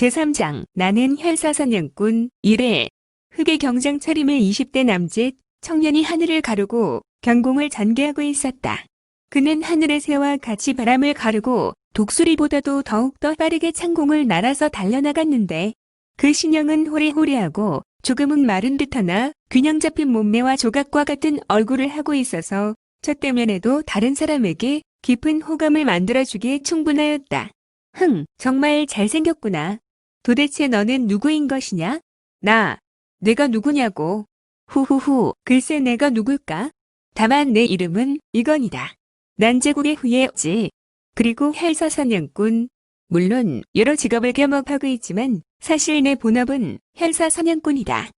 제3장 나는 혈사선영꾼 1회 흑의 경장 차림의 20대 남짓 청년이 하늘을 가르고 경공을 전개하고 있었다. 그는 하늘의 새와 같이 바람을 가르고 독수리보다도 더욱더 빠르게 창공을 날아서 달려나갔는데 그 신형은 호리호리하고 조금은 마른 듯하나 균형 잡힌 몸매와 조각과 같은 얼굴을 하고 있어서 저 때문에도 다른 사람에게 깊은 호감을 만들어주기에 충분하였다. 흥, 정말 잘생겼구나. 도대체 너는 누구인 것이냐? 나, 내가 누구냐고. 후후후, 글쎄 내가 누굴까? 다만 내 이름은 이건이다. 난 제국의 후예지. 그리고 헬사사냥꾼. 물론 여러 직업을 겸업하고 있지만 사실 내 본업은 헬사사냥꾼이다.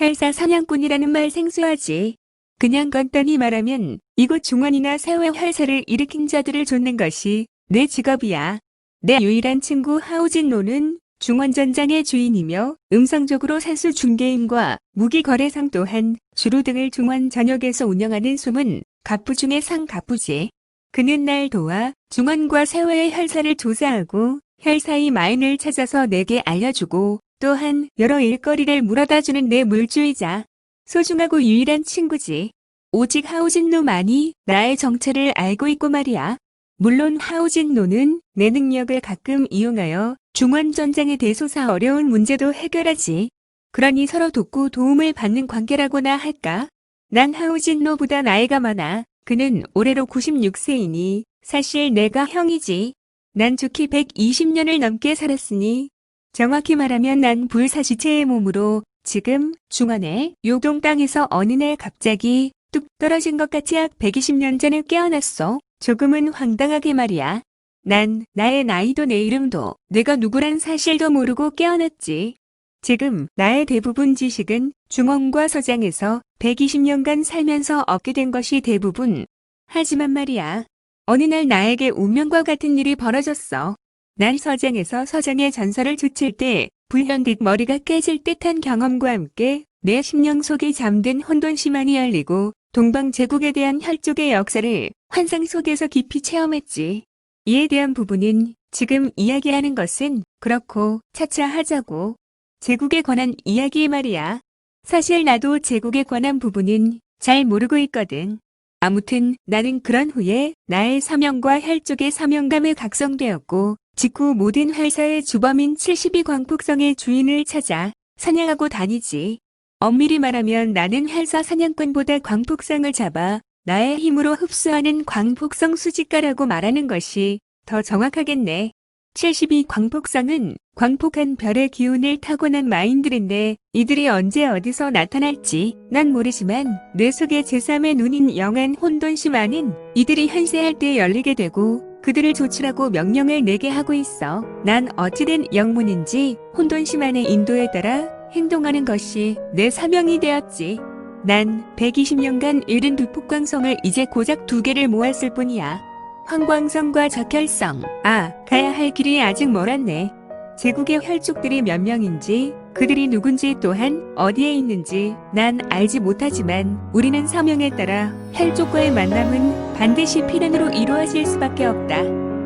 헬사사냥꾼이라는 말 생소하지. 그냥 간단히 말하면 이곳 중원이나 세월 헬사를 일으킨 자들을 쫓는 것이 내 직업이야. 내 유일한 친구 하우진 노는 중원전장의 주인이며 음성적으로 산수 중개인과 무기 거래상 또한 주로 등을 중원 전역에서 운영하는 숨은 갑부 중의 상갑부지. 그는 날 도와 중원과 세월의 혈사를 조사하고 혈사의 마인을 찾아서 내게 알려주고 또한 여러 일거리를 물어다주는 내 물주이자 소중하고 유일한 친구지. 오직 하우진노만이 나의 정체를 알고 있고 말이야. 물론 하우진노는 내 능력을 가끔 이용하여 중원 전장에 대소사 어려운 문제도 해결하지. 그러니 서로 돕고 도움을 받는 관계라고나 할까? 난 하우진노보다 나이가 많아. 그는 올해로 96세이니 사실 내가 형이지. 난 좋기 120년을 넘게 살았으니 정확히 말하면 난 불사시체의 몸으로 지금 중원의 요동 땅에서 어느 날 갑자기 뚝 떨어진 것 같이 약 120년 전에 깨어났어. 조금은 황당하게 말이야. 난 나의 나이도 내 이름도 내가 누구란 사실도 모르고 깨어났지. 지금 나의 대부분 지식은 중원과 서장에서 120년간 살면서 얻게 된 것이 대부분. 하지만 말이야. 어느 날 나에게 운명과 같은 일이 벌어졌어. 난 서장에서 서장의 전설을 쫓을 때 불현듯 머리가 깨질 듯한 경험과 함께 내 심령 속에 잠든 혼돈심만이 열리고 동방 제국에 대한 혈족의 역사를 환상 속에서 깊이 체험했지. 이에 대한 부분은 지금 이야기하는 것은 그렇고 차차 하자고. 제국에 관한 이야기 말이야. 사실 나도 제국에 관한 부분은 잘 모르고 있거든. 아무튼 나는 그런 후에 나의 사명과 혈족의 사명감에 각성되었고 직후 모든 회사의 주범인 72 광폭성의 주인을 찾아 사냥하고 다니지. 엄밀히 말하면 나는 헬사 사냥꾼보다 광폭성을 잡아 나의 힘으로 흡수하는 광폭성 수집가라고 말하는 것이 더 정확하겠네. 72 광폭성은 광폭한 별의 기운을 타고난 마인들인데 이들이 언제 어디서 나타날지 난 모르지만 뇌 속의 제3의 눈인 영한 혼돈심 안은 이들이 현세할 때 열리게 되고 그들을 조출하고 명령을 내게 하고 있어. 난 어찌된 영문인지 혼돈심 안의 인도에 따라 행동하는 것이 내 사명이 되었지. 난 120년간 잃은 두 폭광성을 이제 고작 두 개를 모았을 뿐이야. 황광성과 적혈성. 아, 가야 할 길이 아직 멀었네. 제국의 혈족들이 몇 명인지, 그들이 누군지 또한 어디에 있는지 난 알지 못하지만 우리는 사명에 따라 혈족과의 만남은 반드시 필연으로 이루어질 수밖에 없다.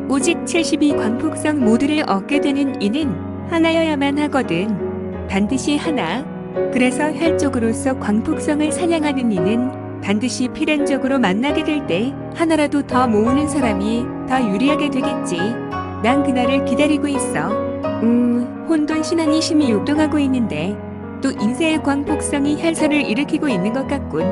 오직 72 광폭성 모두를 얻게 되는 이는 하나여야만 하거든. 반드시 하나. 그래서 혈족으로서 광폭성을 사냥하는 이는 반드시 필연적으로 만나게 될 때 하나라도 더 모으는 사람이 더 유리하게 되겠지. 난 그날을 기다리고 있어. 음, 혼돈 신앙이 심히 요동하고 있는데 또 인쇄의 광폭성이 혈사를 일으키고 있는 것 같군.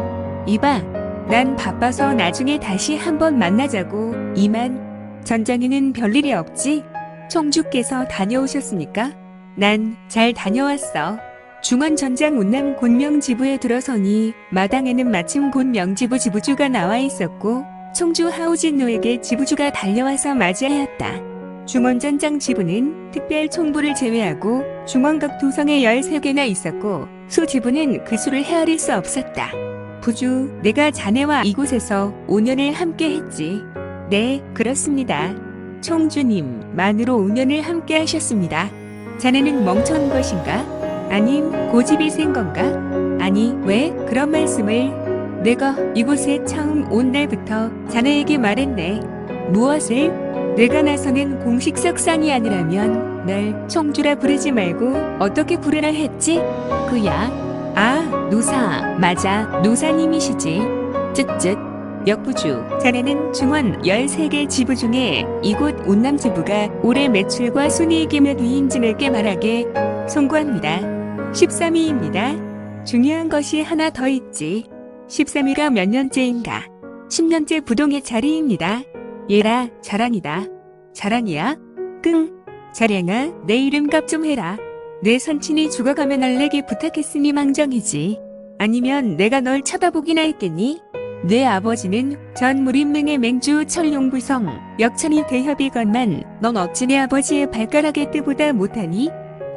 이봐, 난 바빠서 나중에 다시 한번 만나자고. 이만. 전장에는 별일이 없지? 총주께서 다녀오셨습니까? 난 잘 다녀왔어. 중원 전장 운남 곤명 지부에 들어서니 마당에는 마침 곤명 지부 지부주가 나와 있었고 총주 하우진노에게 지부주가 달려와서 맞이하였다. 중원전장 지부는 특별 총부를 제외하고 중원각 도성에 13개나 있었고 수 지부는 그 수를 헤아릴 수 없었다. 부주, 내가 자네와 이곳에서 5년을 함께 했지. 네, 그렇습니다. 총주님, 만으로 5년을 함께 하셨습니다. 자네는 멍청한 것인가? 아님 고집이 센 건가? 아니, 왜 그런 말씀을? 내가 이곳에 처음 온 날부터 자네에게 말했네. 무엇을? 내가 나서는 공식 석상이 아니라면 날 총주라 부르지 말고 어떻게 부르라 했지? 그야? 아, 노사. 맞아, 노사님이시지. 쯧쯧. 역부주, 자네는 중원 13개 지부 중에 이곳 운남지부가 올해 매출과 순이익이 몇 위인지에게 말하게 송구합니다. 13위입니다. 중요한 것이 하나 더 있지. 13위가 몇 년째인가? 10년째 부동의 자리입니다. 얘라, 자랑이다. 자랑이야? 끙. 자량아, 내 이름값 좀 해라. 내 선친이 죽어가면 알레기 부탁했으니 망정이지. 아니면 내가 널 쳐다보기나 했겠니? 내 아버지는 전 무림맹의 맹주 철용부성 역천이 대협이건만 넌 어찌 내 아버지의 발가락의 뜻보다 못하니?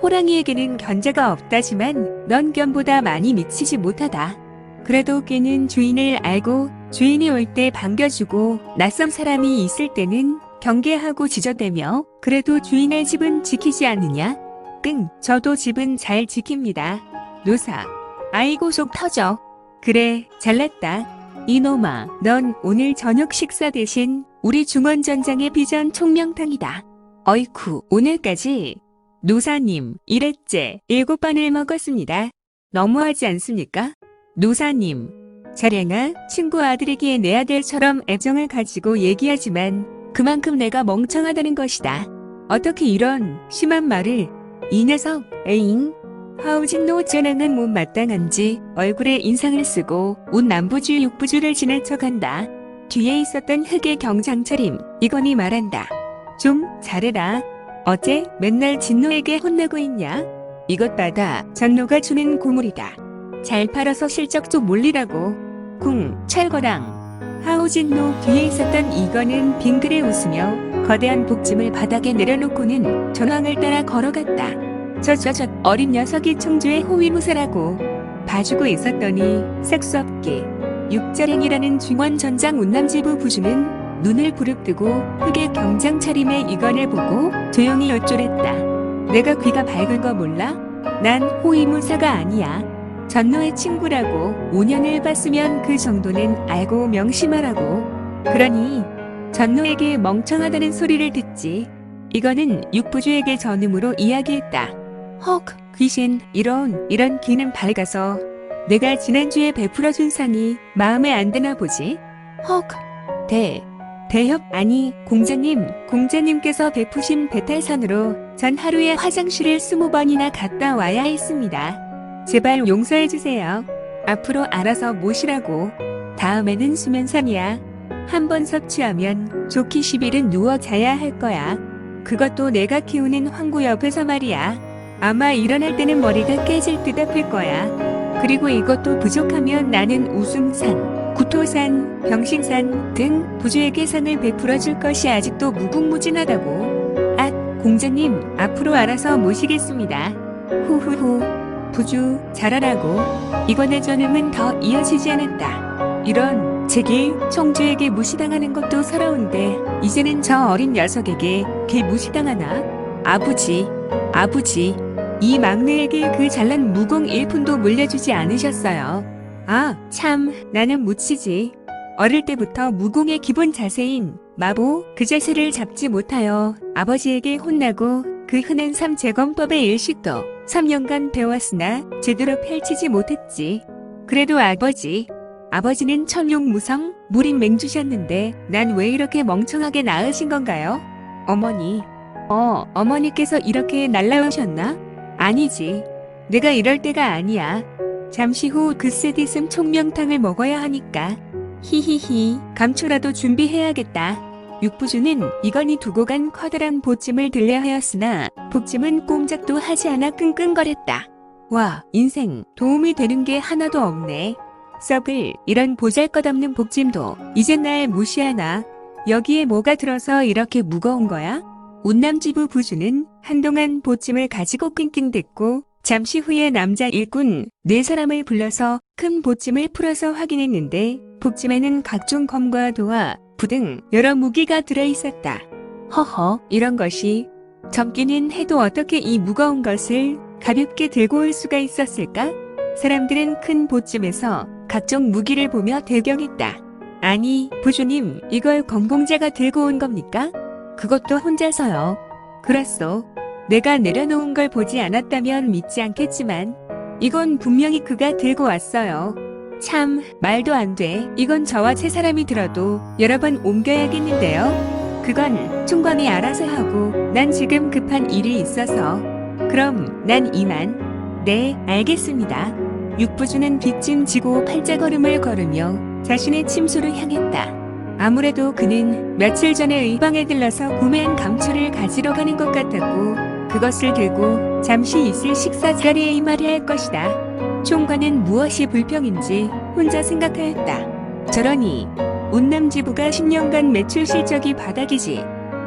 호랑이에게는 견자가 없다지만 넌 견보다 많이 미치지 못하다. 그래도 걔는 주인을 알고 주인이 올 때 반겨주고 낯선 사람이 있을 때는 경계하고 지저대며 그래도 주인의 집은 지키지 않느냐? 끙, 저도 집은 잘 지킵니다. 노사, 아이고 속 터져. 그래, 잘났다. 이놈아, 넌 오늘 저녁 식사 대신 우리 중원전장의 비전 총명탕이다. 어이쿠, 오늘까지 노사님, 일회째 일곱 번을 먹었습니다. 너무하지 않습니까? 노사님, 자량아, 친구 아들에게 내 아들처럼 애정을 가지고 얘기하지만 그만큼 내가 멍청하다는 것이다. 어떻게 이런 심한 말을 이 녀석, 에잉? 하우진노 전황은 못 마땅한지 얼굴에 인상을 쓰고 온 남부주 육부주를 지나쳐간다. 뒤에 있었던 흑의 경장차림, 이건이 말한다. 좀 잘해라. 어째 맨날 진노에게 혼나고 있냐? 이것 받아 전노가 주는 고물이다. 잘 팔아서 실적 좀 올리라고. 궁, 철거랑. 하우진노 뒤에 있었던 이건은 빙그레 웃으며 거대한 복짐을 바닥에 내려놓고는 전황을 따라 걸어갔다. 저저저 어린 녀석이 총주의 호위무사라고 봐주고 있었더니 색수 없게 육자랭이라는 중원 전장 운남지부 부주는 눈을 부릅뜨고 흑의 경장 차림의 이건을 보고 조용히 여쭐했다. 내가 귀가 밝은 거 몰라? 난 호위무사가 아니야. 전노의 친구라고 5년을 봤으면 그 정도는 알고 명심하라고. 그러니 전노에게 멍청하다는 소리를 듣지. 이거는 육부주에게 전음으로 이야기했다. 헉, 귀신, 이런, 이런 귀는 밝아서 내가 지난주에 베풀어준 상이 마음에 안 드나 보지? 헉, 대, 대협, 아니, 공자님, 공자님께서 베푸신 배탈산으로 전 하루에 화장실을 스무 번이나 갔다 와야 했습니다. 제발 용서해주세요. 앞으로 알아서 모시라고. 다음에는 수면산이야. 한 번 섭취하면 좋기 10일은 누워 자야 할 거야. 그것도 내가 키우는 황구 옆에서 말이야. 아마 일어날 때는 머리가 깨질 듯 아플 거야. 그리고 이것도 부족하면 나는 우승산, 구토산, 병신산 등 부주에게 상을 베풀어 줄 것이 아직도 무궁무진하다고. 아, 공자님, 앞으로 알아서 모시겠습니다. 후후후. 부주, 잘하라고. 이번의 전음은 더 이어지지 않았다. 이런, 제길, 총주에게 무시당하는 것도 서러운데, 이제는 저 어린 녀석에게 걔 무시당하나? 아부지, 아부지. 이 막내에게 그 잘난 무공 일푼도 물려주지 않으셨어요. 아, 참, 나는 묻히지. 어릴 때부터 무공의 기본 자세인 마보 그 자세를 잡지 못하여 아버지에게 혼나고 그 흔한 삼재검법의 일식도 3년간 배웠으나 제대로 펼치지 못했지. 그래도 아버지, 아버지는 천룡무성 무림 맹주셨는데 난 왜 이렇게 멍청하게 낳으신 건가요? 어머니, 어, 어머니께서 이렇게 날라오셨나? 아니지. 내가 이럴 때가 아니야. 잠시 후그 쓰디슴 총명탕을 먹어야 하니까. 히히히, 감초라도 준비해야겠다. 육부주는 이건희 두고 간 커다란 보찜을 들려 하였으나 복찜은 꼼짝도 하지 않아 끙끙거렸다. 와, 인생 도움이 되는 게 하나도 없네. 썩을 이런 보잘것없는 복찜도 이젠 날 무시하나? 여기에 뭐가 들어서 이렇게 무거운 거야? 운남지부 부주는 한동안 보찜을 가지고 낑낑댔고 잠시 후에 남자 일꾼 네 사람을 불러서 큰 보찜을 풀어서 확인했는데 복찜에는 각종 검과 도와 부등 여러 무기가 들어있었다. 허허 이런 것이 젊기는 해도 어떻게 이 무거운 것을 가볍게 들고 올 수가 있었을까? 사람들은 큰 보찜에서 각종 무기를 보며 대경했다. 아니, 부주님, 이걸 건공자가 들고 온 겁니까? 그것도 혼자서요. 그렇소. 내가 내려놓은 걸 보지 않았다면 믿지 않겠지만, 이건 분명히 그가 들고 왔어요. 참, 말도 안 돼. 이건 저와 세 사람이 들어도 여러 번 옮겨야겠는데요. 그건 총광이 알아서 하고, 난 지금 급한 일이 있어서. 그럼, 난 이만. 네, 알겠습니다. 육부주는 뒷짐 지고 팔자걸음을 걸으며 자신의 침소를 향했다. 아무래도 그는 며칠 전에 의방에 들러서 구매한 감초를 가지러 가는 것 같았고 그것을 들고 잠시 있을 식사 자리에 임하려 할 것이다. 총괄은 무엇이 불평인지 혼자 생각하였다. 저러니 운남지부가 10년간 매출 실적이 바닥이지.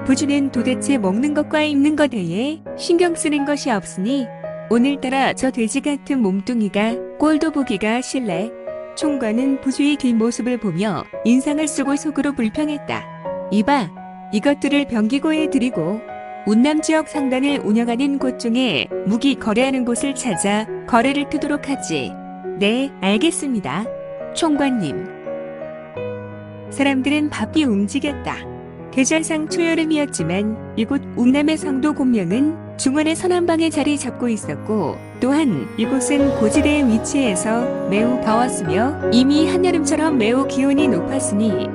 부주는 도대체 먹는 것과 입는 것 외에 신경 쓰는 것이 없으니 오늘따라 저 돼지 같은 몸뚱이가 꼴도 보기가 싫네. 총괄은 부주의 뒷모습을 보며 인상을 쓰고 속으로 불평했다. 이봐, 이것들을 병기고에 드리고 운남 지역 상단을 운영하는 곳 중에 무기 거래하는 곳을 찾아 거래를 트도록 하지. 네, 알겠습니다. 총괄님. 사람들은 바삐 움직였다. 계절상 초여름이었지만 이곳 운남의 성도 공명은 중원의 서남방에 자리 잡고 있었고 또한 이곳은 고지대에 위치해서 매우 더웠으며 이미 한여름처럼 매우 기온이 높았으니